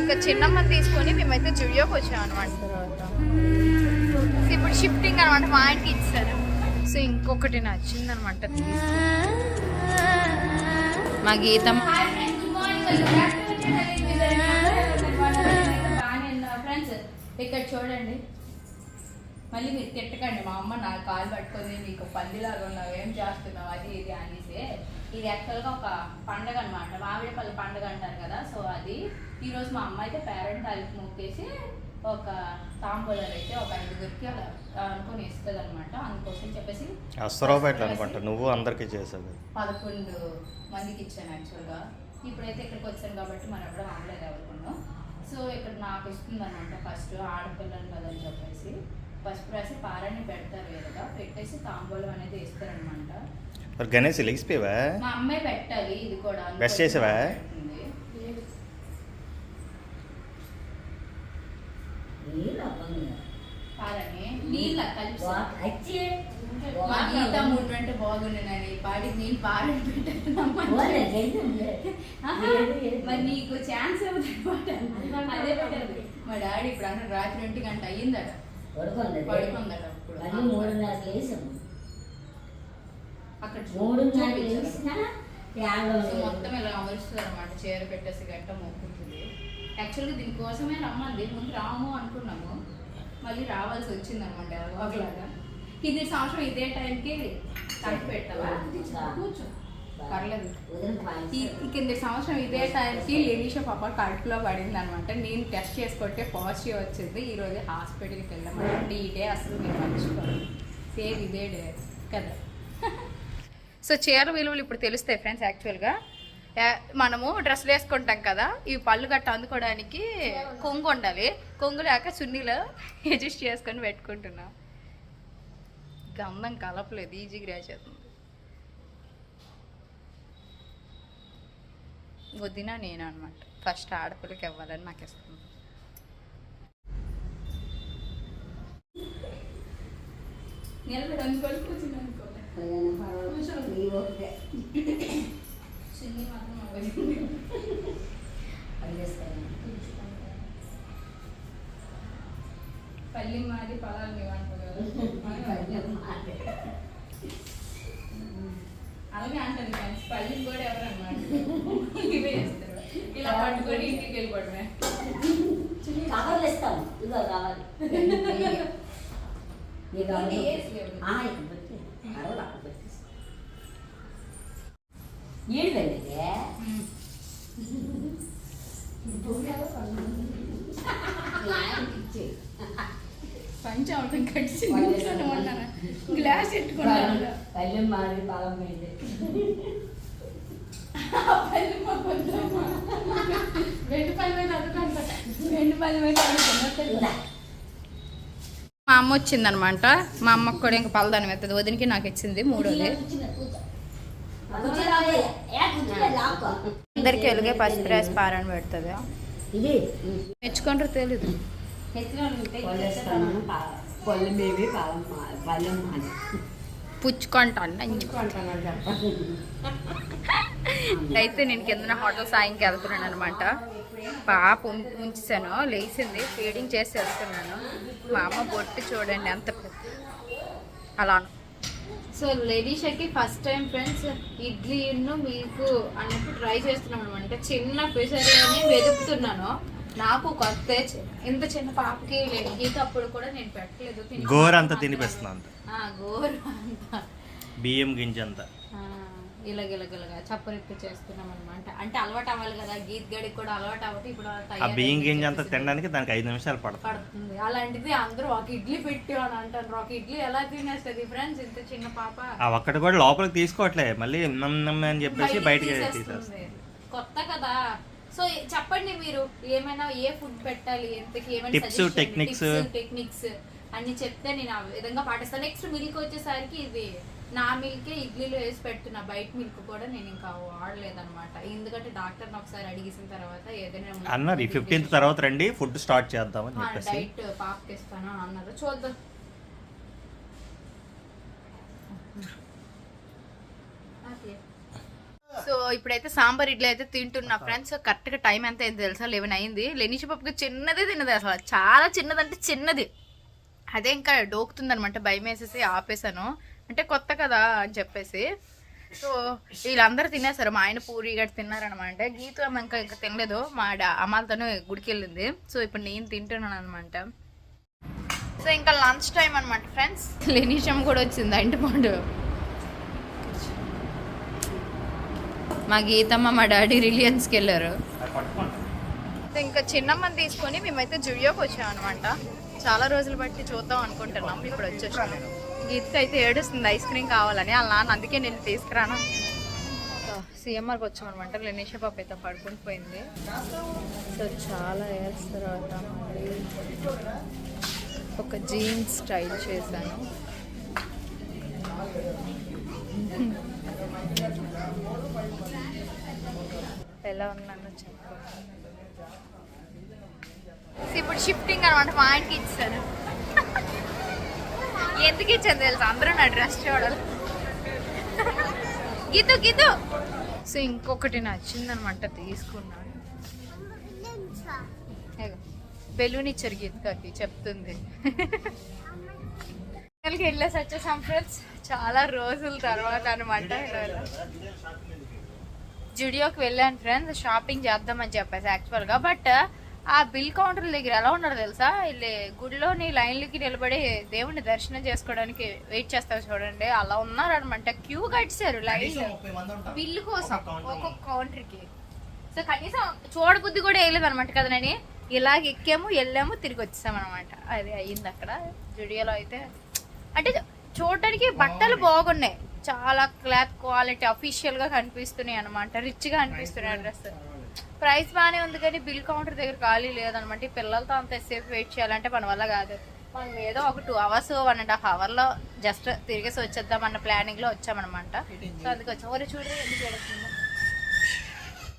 చిన్నమ్మని తీసుకొని మేమైతే జుడియోకి వచ్చాం అనమాట తర్వాత సో ఇప్పుడు షిఫ్టింగ్ అనమాట మా ఆయనకి ఇచ్చారు. సో ఇంకొకటి నచ్చింది అనమాట మా గీతం మళ్ళీ మీరు తిట్టకండి. మా అమ్మ నా కాలు పట్టుకొని నీకు పందిలాగా ఉన్నావు ఏం చేస్తున్నావు? అది ఇది అనేసి. ఇది యాక్చువల్గా ఒక పండగ అనమాట మామిడిపల్లి పండగ అంటారు కదా సో అది. ఈరోజు మా అమ్మ అయితే పేరెంట్ వాళ్ళకి మొక్కేసి ఒక తాంబూలాలు అయితే ఒక ఐదుగురికి అలా అనుకుని ఇస్తుంది అనమాట అందుకోసం చెప్పేసి అస్తరావుపేట అనుకుంటా. నువ్వు అందరికీ చేసేది. పదకొండు మందికి ఇచ్చాను యాక్చువల్గా ఇప్పుడైతే ఇక్కడికి వచ్చాను కాబట్టి మనం ఎప్పుడూ ఆడలేదు ఎవరికొండు సో ఇక్కడ నాకు ఇస్తుంది అనమాట ఫస్ట్ ఆడపిల్లని కదని చెప్పేసి. పసుపు రాసి పారాన్ని పెడతారు వేరుగా పెట్టేసి తాంబూలం అనేది ఇస్తారనమాట మరి గణేష్ లెగిసిపోయావా మా అమ్మాయి పెట్టాలి ఇది కూడా. Best చేసావా? పెట్టింది. పారాని నీళ్ళ కలిపి మా గీత మూడు అంటే బాగున్నానని పాడి నేను పాడని పెట్టాను మరి నీకు ఛాన్స్ అదే పెట్టారు మా డాడీ ఇప్పుడు అన్న రాత్రి ఒంటి గంట అయ్యిందట. పడుకుందట. అప్పుడు. అక్కడ. లేచినా మొత్తం ఇలా అమరుస్తుంది అనమాట చీర పెట్టేసి గట్ట మొక్కుతుంది యాక్చువల్గా దీనికోసమే రమ్మంది. ముందు రాము అనుకున్నాము. మళ్ళీ రావాల్సి వచ్చింది అనమాట ఒకలాగా కింది సంవత్సరం ఇదే టైంకి కలిపి పెట్టావా కూర్చో. పర్లేదు. ఈ కింద సంవత్సరం ఇదే టైంకి లేడీషా పాప కడుపులో పడింది అనమాట నేను టెస్ట్ చేసుకుంటే పాజిటివ్ వచ్చింది. ఈరోజు హాస్పిటల్కి వెళ్ళామంటే ఈ డే అసలు మీరు మర్చిపోరు సేమ్ ఇదే డే కదా. సో చీర విలువలు ఇప్పుడు తెలుస్తాయి ఫ్రెండ్స్ యాక్చువల్గా. మనము డ్రెస్సులు వేసుకుంటాం కదా ఈ పళ్ళు గట్ట అందుకోవడానికి కొంగు ఉండాలి. కొంగు లేక చున్నీలో అడ్జస్ట్ చేసుకొని పెట్టుకుంటున్నాం. గంధం కలపలేదు ఈజీ గ్రాచ్ వదిన నేను అనమాట ఫస్ట్ ఆడపిల్లకి ఇవ్వాలని నాకు ఇస్తుంది అవ్వదు. పల్లి మాది పొలాలు మేము అంటారు అలాగే అంటాను ఫ్రెండ్స్ పల్లి కూడా ఎవరు అన్నమాట ఇవే చేస్తారు. ఇలా పట్టుకొని ఇంటికి వెళ్ళిపోవడమే. కవర్లు ఇస్తాం ఇదిగో కావాలి నీకు కావాలి? ఇది ఏసి లేవు. ఆ, ఇక్కడ పెట్టి. కవర్లు అక్కడ పెట్టేసి. ఈడు వెళ్ళిదే పంచ అవటం కట్టి గ్లాస్ ఎట్టుకున్నాను పల్లెం మారి పల్లి మా పది మంది అనుకుంటా మా అమ్మ వచ్చిందనమాట. మా అమ్మకు కూడా ఇంకా పలదానం ఎత్తది. వదినికి నాకు ఇచ్చింది మూడోది. అందరికి వెలుగే పసుపు రాసి పారని పెడుతుంది. ఇది. మెచ్చుకుంటారు తెలీదు. పళ్ళు పుచ్చుకుంటాను అయితే నేను కింద హోటల్ సాయంకి వెళ్తున్నాను అనమాట పాప ఉం- ఉంచేసాను. లేచింది. ఫీడింగ్ చేసి వెళ్తున్నాను. మా అమ్మ బొట్టు చూడండి ఎంత పెద్ద అలా సో లేడీషకి ఫస్ట్ టైం ఫ్రెండ్స్ ఇడ్లీను మీకు అన్నట్టు ట్రై చేస్తున్నాం అనమాట చిన్న పిసరి అని వెతుకుతున్నాను. నాకు కొత్త ఇంత చిన్న పాపకి గీత అప్పుడు కూడా నేను పెట్టలేదు. తిని- గోరంతా తినిపిస్తున్నా అంత గోరు అంతా బియ్యం గింజ అంతా ఆ, ఇలాగిలగిలగా చప్పరిప్పు చేస్తున్నాం అనమాట అంటే అలవాటు అవ్వాలి కదా గీత్ గడికి కూడా అలవాటు అవ్వటి ఇప్పుడు ఆ బియ్యం గింజ అంతా తినడానికి దానికి ఐదు నిమిషాలు పడుతుంది. పడుతుంది. అలాంటిది అందరూ ఒక ఇడ్లీ పెట్టి అని అంటారు. ఒక ఇడ్లీ ఎలా తినేస్తుంది ఫ్రెండ్స్? ఇంత చిన్న పాప. ఆ ఒక్కటి కూడా లోపలికి తీసుకోవట్లే. మళ్ళీ నమ్ నమ్ అని చెప్పేసి బయటికి. తీసేస్తుంది. కొత్త కదా. సో చెప్పండి మీరు ఏమైనా ఏ ఫుడ్ పెట్టాలి ఎంతకి ఏమైనా Tips, techniques. టెక్నిక్స్ అన్ని చెప్తే నేను ఆ విధంగా పాటిస్తాను. నెక్స్ట్ మిల్క్ వచ్చేసరికి ఇది నా మిల్కే ఇడ్లీలో వేసి పెడుతున్నా బయట మిల్క్ కూడా నేను ఇంకా వాడలేదన్నమాట. ఎందుకంటే డాక్టర్ని ఒకసారి అడిగేసిన తర్వాత ఏదైనా అన్నారు. ఫిఫ్టీన్త్ తర్వాత రండి ఫుడ్ స్టార్ట్ చెప్పేసి. డైట్ పాపకి ఇస్తాను అని అన్నారు. చూద్దాం. ఓకే. ఇప్పుడైతే సాంబార్ ఇడ్లీ అయితే తింటున్నా ఫ్రెండ్స్ కరెక్ట్గా టైం ఎంత అయింది తెలుసా? లెవెన్ అయింది. లెనిషి పప్పుకి చిన్నది తిన్నది అసలు. చాలా చిన్నదంటే చిన్నది. అదే ఇంకా డోకుతుంది అనమాట భయం వేసేసి ఆపేసాను అంటే కొత్త కదా అని చెప్పేసి. సో వీళ్ళందరూ తినేసారు మా ఆయన పూరి గట్టి తిన్నారనమాట గీత అమ్మ ఇంకా ఇంకా తినలేదు. మా డా అమ్మాలతోనే గుడికి వెళ్ళింది. సో ఇప్పుడు నేను తింటున్నాను అనమాట సో ఇంకా లంచ్ టైం అనమాట ఫ్రెండ్స్ లెనిషం కూడా వచ్చింది ఇంటి పండు మా గీతమ్మ మా డాడీ రిలియన్స్కి వెళ్ళారు. సో ఇంకా చిన్నమ్మని తీసుకొని మేమైతే జుడియోకి వచ్చాం అనమాట చాలా రోజులు బట్టి చూద్దాం అనుకుంటున్నాం. ఇప్పుడు వచ్చేసాము గీతకి అయితే ఏడుస్తుంది ఐస్ క్రీమ్ కావాలని. వాళ్ళ నాన్న అందుకే నేను తీసుకురాను సీఎంఆర్కి వచ్చాం అనమాట లెనిష పాప అయితే పడుకుని పోయింది. సో చాలా ఇయర్స్ తర్వాత మళ్ళీ ఒక జీన్స్ స్టైల్ చేశాను. ఎలా ఉన్నాను చెప్పు. ఇప్పుడు షిఫ్టింగ్ అనమాట మా ఆయనకి ఇచ్చాను ఎందుకు ఇచ్చాను తెలుసు? అందరూ నా డ్రెస్ చూడాలి. గీతు గీతు సో ఇంకొకటి నచ్చిందనమాట తీసుకున్నాను బెలూన్ ఇచ్చారు గీతకి చెప్తుంది. పిల్లలకి వెళ్ళేసి వచ్చేసాం ఫ్రెండ్స్. చాలా రోజుల తర్వాత అనమాట జుడియోకి వెళ్ళాను ఫ్రెండ్స్. షాపింగ్ చేద్దామని చెప్పేసి యాక్చువల్గా బట్ ఆ బిల్ కౌంటర్ దగ్గర ఎలా ఉన్నారు తెలుసా? వీళ్ళు గుడిలోని లైన్లకి నిలబడి దేవుణ్ణి దర్శనం చేసుకోవడానికి వెయిట్ చేస్తారు చూడండి. అలా ఉన్నారనమాట క్యూ కట్టారు లైన్. బిల్లు కోసం ఒక్కొక్క కౌంటర్కి. సో కనీసం చూడబుద్ధి కూడా వేయలేదు అనమాట కదా నేను. ఇలాగ ఎక్కాము వెళ్ళాము తిరిగి వచ్చేసాం అనమాట అది అయ్యింది అక్కడ. జుడియోలో అయితే అంటే చూడడానికి బట్టలు బాగున్నాయి. చాలా క్లాత్ క్వాలిటీ అఫీషియల్గా కనిపిస్తున్నాయి అనమాట రిచ్గా అనిపిస్తున్నాయి డ్రెస్. ప్రైస్ బాగానే ఉంది కానీ బిల్ కౌంటర్ దగ్గర ఖాళీ లేదనమాట ఈ పిల్లలతో అంత సేపు వెయిట్ చేయాలంటే మన వల్ల కాదు. మనం ఏదో ఒక two hours one and half అవర్లో జస్ట్ తిరిగేసి వచ్చేద్దాం అన్న ప్లానింగ్లో వచ్చామన్నమాట. సో అందుకు వచ్చాం ఏడుస్తుందో?